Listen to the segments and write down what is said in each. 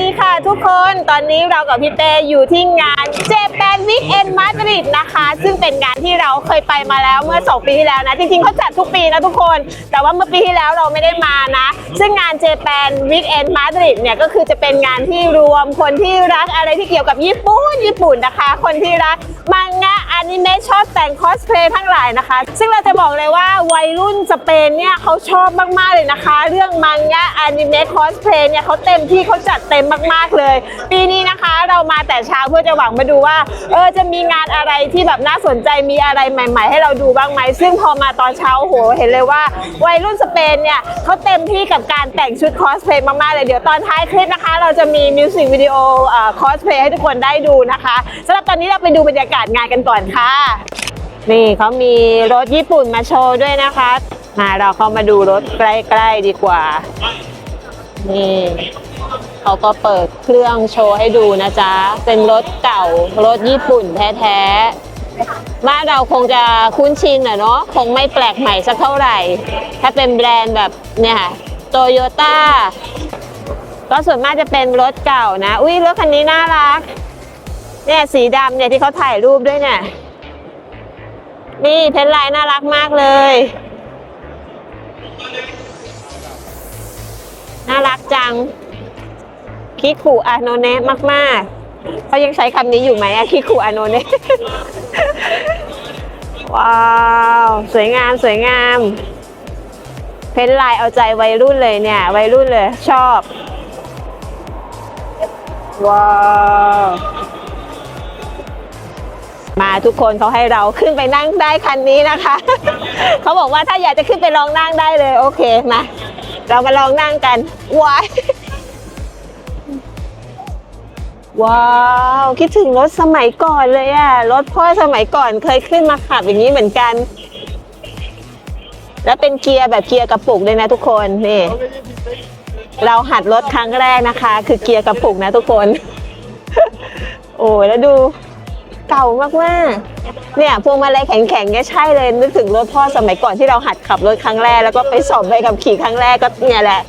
ดีค่ะทุกคน ตอนนี้เรากับพี่เต้อยู่ที่งานเจแปน วิกเอนมาดริดนะคะ ซึ่งเป็นงานที่เราเคยไปมาแล้วเมื่อ 2 ปีที่แล้วนะ จริงๆเขาจัดทุกปีนะทุกคน แต่ว่าเมื่อปีที่แล้วเราไม่ได้มานะ ซึ่งงานเจแปนวิกเอนมาดริดเนี่ยก็คือจะเป็นงานที่รวมคนที่รักอะไรที่เกี่ยวกับญี่ปุ่นญี่ปุ่นนะคะ คนที่รักมังงะอนิเมะชอบแต่งคอสเพลย์ทั้งหลายนะคะ ซึ่งเราจะบอกเลยว่าวัยรุ่นสเปนเนี่ยเขาชอบมากๆเลยนะคะ เรื่องมังงะอนิเมะคอสเพลย์เนี่ยเขาเต็มที่เขาจัดเต็มมากๆเลย ปีนี้นะคะเรามาแต่เช้าเพื่อจะหวังมาดูว่าเออจะมีงานอะไรที่แบบน่าสนใจมีอะไรใหม่ ๆ ให้เราดูบ้างไหมซึ่งพอมาตอนเช้าโหเห็นเลยว่า วัยรุ่นสเปนเนี่ยเขาเต็มที่กับการแต่งชุดคอสเพลย์มากๆเลยเดี๋ยวตอนท้ายคลิปนะคะ เราจะมีมิวสิกวิดีโอคอสเพลย์ให้ทุกคนได้ดูนะคะสำหรับตอนนี้เราไปดูบรรยากาศงานกันก่อนค่ะนี่เขามีรถญี่ปุ่นมาโชว์ด้วยนะคะมาเราเข้ามาดูรถใกล้ ๆ ดีกว่านี่ เขาก็เปิดเครื่องโชว์ให้ดูนะจ๊ะ เป็นรถเก่ารถญี่ปุ่นแท้ๆ บ้านเราคงจะคุ้นชินอะเนาะ คงไม่แปลกใหม่สักเท่าไหร่ ถ้าเป็นแบรนด์แบบเนี่ยค่ะโตโยต้าก็ส่วนมากจะเป็นรถเก่านะ อุ้ยรถคันนี้น่ารัก เนี่ยสีดำเนี่ยที่เขาถ่ายรูปด้วยเนี่ย นี่เพนไลน์น่ารักมากเลย น่ารักจัง คิคุอาโนเนะมาก ๆเขายังใช้คำนี้อยู่ไหมอะคิคุอาโนเนะว้าว สวยงามสวยงาม เพ้นไลน์เอาใจวัยรุ่นเลยเนี่ย วัยรุ่นเลยชอบ ว้าว มาทุกคนเขาให้เราขึ้นไปนั่งได้คันนี้นะคะ เขาบอกว่าถ้าอยากจะขึ้นไปลองนั่งได้เลย โอเคมาเรามาลองนั่งกันว้าย ว้าว คิดถึงรถสมัยก่อนเลยอะรถพ่อสมัยก่อนเคยขึ้นมาขับอย่างนี้เหมือนกัน แล้วเป็นเกียร์แบบเกียร์กระปุกเลยนะทุกคนนี่เราหัดรถครั้งแรกนะคะ คือเกียร์กระปุกนะทุกคน โอ้ยแล้วดูเก่ามากมากๆเนี่ยพวงมาลัยแข็งๆเนี่ใช่เลยนึกถึงรถพ่อสมัยก่อนที่เราหัดขับรถครั้งแรกแล้วก็ไปสอบใบขับขี่ครั้งแรกก็เนี่ยแหละ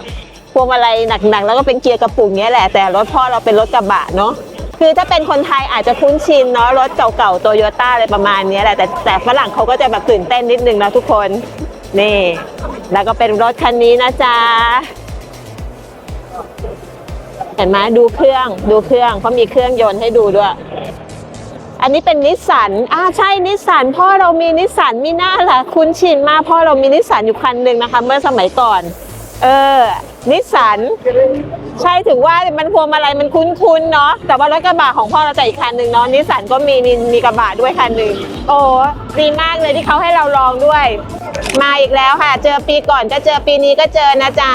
พวงมาลัยหนักๆ แล้วก็เป็นเกียร์กระปุกเนี้ยแหละ แต่รถพ่อเราเป็นรถกระบะเนาะคือถ้าเป็นคนไทยอาจจะคุ้นชินเนาะรถเก่าๆโตโยต้าอะไรประมาณเนี้ยแหละแต่แต่ฝรั่งเขาก็จะแบบตื่นเต้นนิดนึงนะทุกคน นี่ แล้วก็เป็นรถคันนี้นะจ๊ะเห็นไหมดูเครื่องดูเครื่องเขามีเครื่องยนต์ให้ดูด้วย อันนี้เป็นนิสสันอ่าใช่นิสสันพ่อเรามีนิสสันมีหน้าล่ะ คุ้นชินมากพ่อเรามีนิสสันอยู่คันหนึ่งนะคะ เมื่อสมัยก่อน เออ นิสสันใช่ถึงว่ามันพวงมาลัยมันคุ้นๆเนาะแต่ว่ารถกระบะของพ่อเราจะอีกคันหนึ่งเนาะนิสสันก็มีมีมีกระบะด้วยคันหนึ่งโอ้ดีมากเลยที่เขาให้เราลองด้วย มาอีกแล้วค่ะ เจอปีก่อนก็เจอปีนี้ก็เจอนะจ๊ะ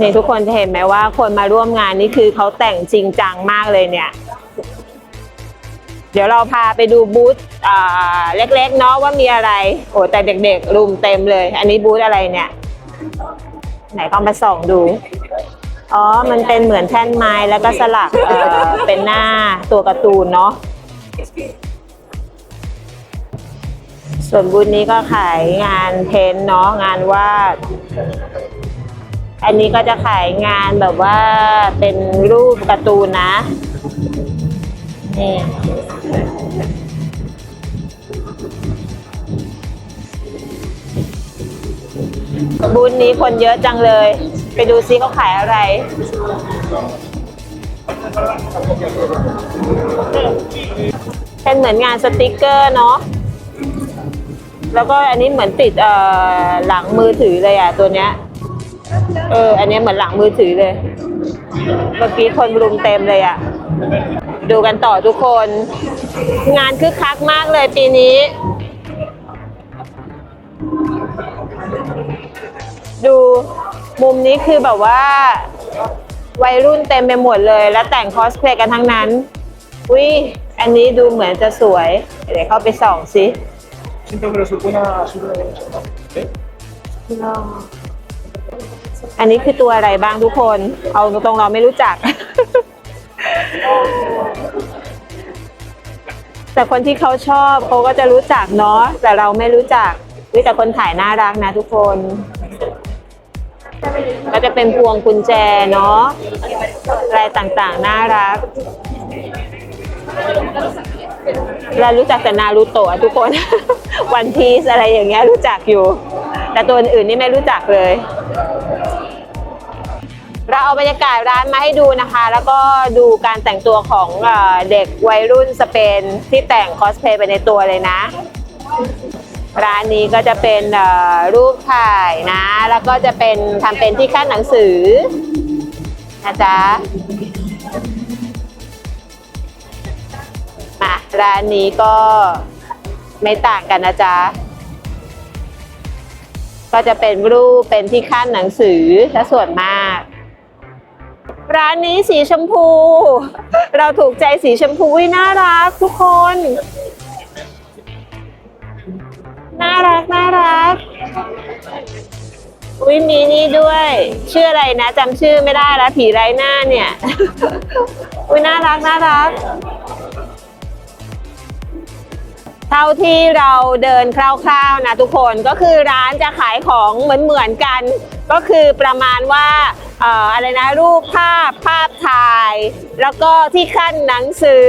นี่ทุกคนจะเห็นไหมว่าคนมาร่วมงานนี่คือเขาแต่งจริงจังมากเลยเนี่ย เดี๋ยวเราพาไปดูบูธเล็กๆเนาะว่ามีอะไรโอ้แต่เด็กๆรุมเต็มเลย อันนี้บูธอะไรเนี่ย ไหนต้องมาส่องดู อ๋อ มันเป็นเหมือนแท่นไม้แล้วก็สลักเเป็นหน้าตัวการ์ตูนเนาะส่วนบูธนี้ก็ขายงานเพ้นเนาะงานวาดอันนี้ก็จะขายงานแบบว่าเป็นรูปการ์ตูนนะ บูธนี้คนเยอะจังเลย ไปดูซิเขาขายอะไร เป็นเหมือนงานสติกเกอร์เนาะ แล้วก็อันนี้เหมือนติดเอ่อหลังมือถือเลยอะตัวเนี้ย เออ อันนี้เหมือนหลังมือถือเลย เมื่อกี้คนรุมเต็มเลยอะ ดูกันต่อทุกคน งานคึกคักมากเลยปีนี้ ดูมุมนี้คือแบบว่าวัยรุ่นเต็มไปหมดเลย แล้วแต่งคอสเพลย์กันทั้งนั้นอุ้ยอันนี้ดูเหมือนจะสวย เดี๋ยวเข้าไปส่องสิ Siento que resulta una super ¿Eh? อันนี้คือตัวอะไรบ้างทุกคน เอาตรงๆเราไม่รู้จัก แต่คนที่เขาชอบเขาก็จะรู้จักเนาะแต่เราไม่รู้จักวิแต่คนถ่ายน่ารักนะทุกคน ก็จะเป็นพวงกุญแจเนาะอะไรต่างๆ น่ารักเรารู้จักแต่นารูโตะทุกคน วันพีซอะไรอย่างเงี้ยรู้จักอยู่ แต่ตัวอื่นๆนี่ไม่รู้จักเลย เราเอาบรรยากาศร้านมาให้ดูนะคะ แล้วก็ดูการแต่งตัวของเด็กวัยรุ่นสเปนที่แต่งคอสเพลย์ไปในตัวเลยนะ ร้านนี้ก็จะเป็นรูปถ่ายนะ แล้วก็จะเป็นทำเป็นที่ขั้นหนังสือนะจ๊ะมาร้านนี้ก็ไม่ต่างกันนะจ๊ะก็จะเป็นรูปเป็นที่ขั้นหนังสือซะส่วนมาก ร้านนี้สีชมพู เราถูกใจสีชมพูน่ารักทุกคน น่ารักน่ารักอุ้ยมีนี่ด้วย ชื่ออะไรนะจำชื่อไม่ได้แล้วผีไร้หน้าเนี่ย อุ้ยน่ารักน่ารัก เท่าที่เราเดินคร่าวๆนะทุกคนก็คือร้านจะขายของเหมือนๆกัน ก็คือประมาณว่า อะไรนะรูปภาพภาพถ่าย แล้วก็ที่ขั้นหนังสือ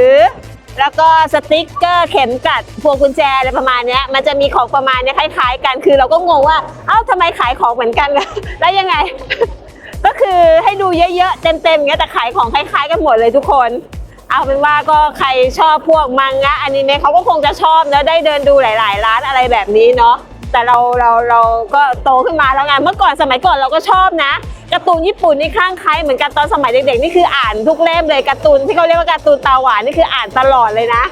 แล้วก็สติกเกอร์เข็มกัดพวงกุญแจอะไรประมาณนี้มันจะมีของประมาณนี้คล้ายๆกันคือเราก็งงว่า เอ้าทำไมขายของเหมือนกันแล้วยังไง ก็คือให้ดูเยอะๆ เต็มๆอย่างเงี้ยแต่ขายของคล้ายๆ กันหมดเลยทุกคนเอาเป็นว่าก็ใครชอบพวกมังงะอนิเมะเขาก็คงจะชอบแล้วได้เดินดูหลาย ๆ ร้านอะไรแบบนี้เนาะ แต่เราเราเราก็โตขึ้นมาแล้วไงเมื่อก่อนสมัยก่อนเราก็ชอบนะการ์ตูนญี่ปุ่นนี่คลั่งไคล้เหมือนกันตอนสมัยเด็กๆนี่คืออ่านทุกเล่มเลยการ์ตูนที่เขาเรียกว่าการ์ตูนตาหวานนี่คืออ่านตลอดเลยนะ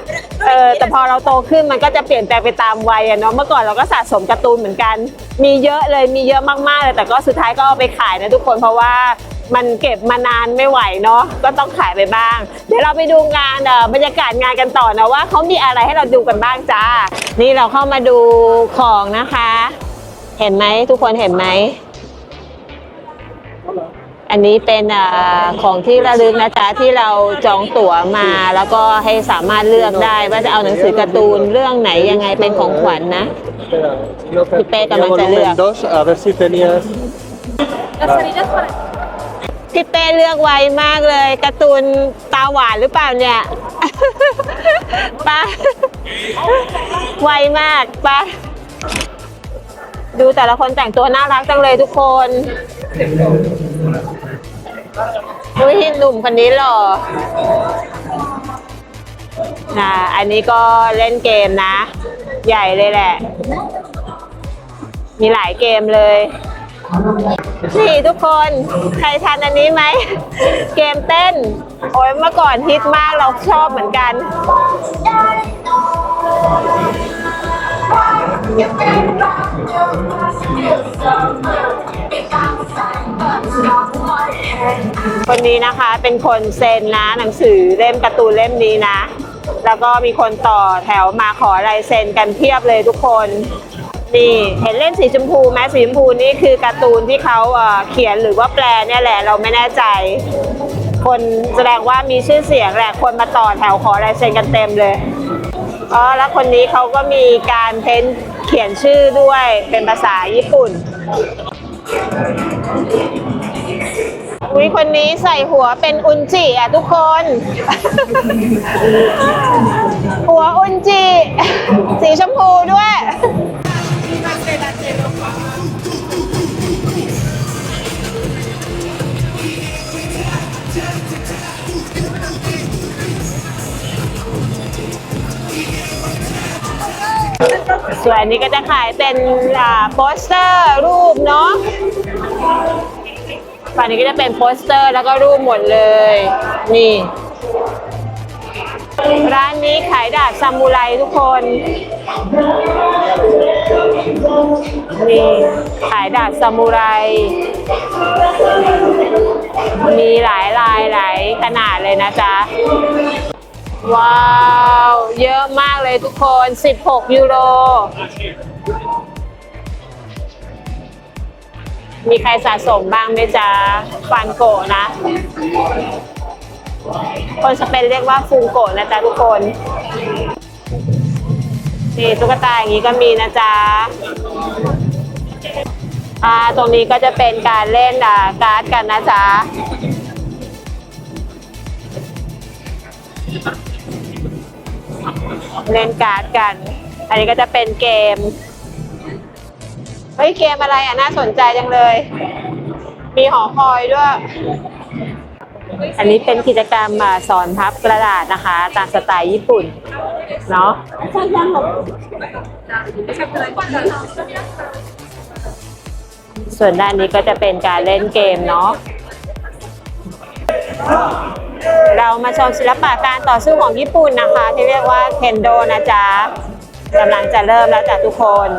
เออแต่พอเราโตขึ้นมันก็จะเปลี่ยนแปลงไปตามวัยอะเนาะเมื่อก่อนเราก็สะสมการ์ตูนเหมือนกัน มีเยอะเลยมีเยอะมากๆเลยแต่ก็สุดท้ายก็เอาไปขายนะทุกคนเพราะว่า มันเก็บมานานไม่ไหวเนาะก็ต้องขายไปบ้าง เดี๋ยวเราไปดูงานเอ่อบรรยากาศงานกันต่อนะว่าเขามีอะไรให้เราดูกันบ้างจ้า นี่เราเข้ามาดูของนะคะ เห็นไหมทุกคนเห็นไหมอันนี้เป็นเออของที่ระลึกนะจ๊ะที่เราจองตั๋วมา แล้วก็ให้สามารถเลือกได้ ว่าจะเอาหนังสือการ์ตูนเรื่องไหนยังไงเป็นของขวัญนะ Espera, lo que- Pipe, tenía también se volumen lea. dos, a ver si tenías. พี่เป้เลือกไวมากเลยการ์ตูนตาหวานหรือเปล่าเนี่ยป้าไวมากป้าดูแต่ละคนแต่งตัวน่ารักจังเลยทุกคนอุ้ยหนุ่มคนนี้หล่อนะอันนี้ก็เล่นเกมนะ ใหญ่เลยแหละ มีหลายเกมเลย นี่ทุกคนใครทันอันนี้ไหม เกมเต้น โอ้ยเมื่อก่อนฮิตมากเราชอบเหมือนกัน คนนี้นะคะเป็นคนเซ็นนะหนังสือเล่มการ์ตูนเล่มนี้นะ แล้วก็มีคนต่อแถวมาขอลายเซ็นกันเพียบเลยทุกคน นี่เห็นเล่มสีชมพูไหมสีชมพูนี่คือการ์ตูนที่เขาเขียนหรือว่าแปลเนี่ยแหละเราไม่แน่ใจ คนแสดงว่ามีชื่อเสียงแหละคนมาต่อแถวขอลายเซ็นกันเต็มเลยอ๋อแล้วคนนี้เขาก็มีการเพ้นเขียนชื่อด้วยเป็นภาษาญี่ปุ่นอุ้ยคนนี้ใส่หัวเป็นอุนจิอะทุกคน หัวอุนจิ สีชมพูด้วย อันนี้ก็จะขายเป็นโปสเตอร์รูปเนาะฝั่งนี้ก็จะเป็นโปสเตอร์แล้วก็รูปหมดเลย นี่ ร้านนี้ขายดาบซามูไรทุกคน นี่ ขายดาบซามูไร มีหลายลายหลายขนาดเลยนะจ๊ะ ว้าว เยอะมากเลยทุกคน 16 ยูโร มีใครสะสมบ้างไหมจ๊ะฟันโกนะ คนสเปนเรียกว่าฟูงโกนะจ๊ะทุกคน นี่ตุ๊กตาอย่างนี้ก็มีนะจ๊ะอ่าตรงนี้ก็จะเป็นการเล่นอ่าการ์ดกันนะจ๊ะ เล่นการ์ดกัน อันนี้ก็จะเป็นเกม เฮ้ยเกมอะไรอะน่าสนใจจังเลย มีหอคอยด้วย อันนี้เป็นกิจกรรมอ่าสอนพับกระดาษนะคะ ตามสไตล์ญี่ปุ่น เนาะส่วนด้านนี้ก็จะเป็นการเล่นเกมเนาะ เรามาชมศิลปะการต่อสู้ของญี่ปุ่นนะคะ ที่เรียกว่าเคนโดนะจ๊ะกำลังจะเริ่มแล้วจ้ะทุกคน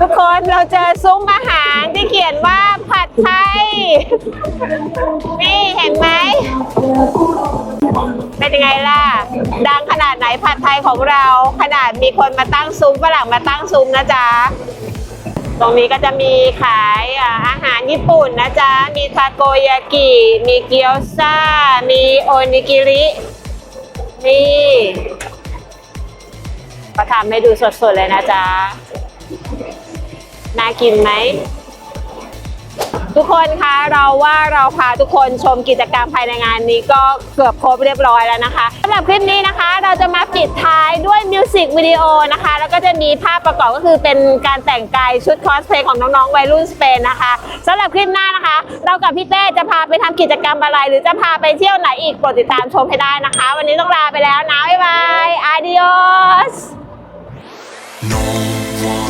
ทุกคนเราเจอซุ้มอาหารที่เขียนว่า ผัดไทย นี่เห็นไหม เป็นยังไงล่ะ ดังขนาดไหนผัดไทยของเรา ขนาดมีคนมาตั้งซุ้มฝรั่งมาตั้งซุ้มนะจ๊ะ ตรงนี้ก็จะมีขายอาอาหารญี่ปุ่นนะจ๊ะ มีทาโกยากิ มีเกี๊ยวซ่า มีโอนิกิริ นี่ก็ทำให้ดูสดๆเลยนะจ๊ะ น่ากินไหม ทุกคนคะเราว่าเราพาทุกคนชมกิจกรรมภายในงานนี้ก็เกือบครบเรียบร้อยแล้วนะคะสำหรับคลิปนี้นะคะ เราจะมาปิดท้ายด้วยมิวสิกวิดีโอนะคะ แล้วก็จะมีภาพประกอบก็คือเป็นการแต่งกายชุดคอสเพลย์ของน้องๆวัยรุ่นสเปนนะคะสำหรับคลิปหน้านะคะ เรากับพี่เต้จะพาไปทำกิจกรรมอะไร หรือจะพาไปเที่ยวไหนอีกโปรดติดตามชมให้ได้นะคะ วันนี้ต้องลาไปแล้วนะบ๊ายบาย adios No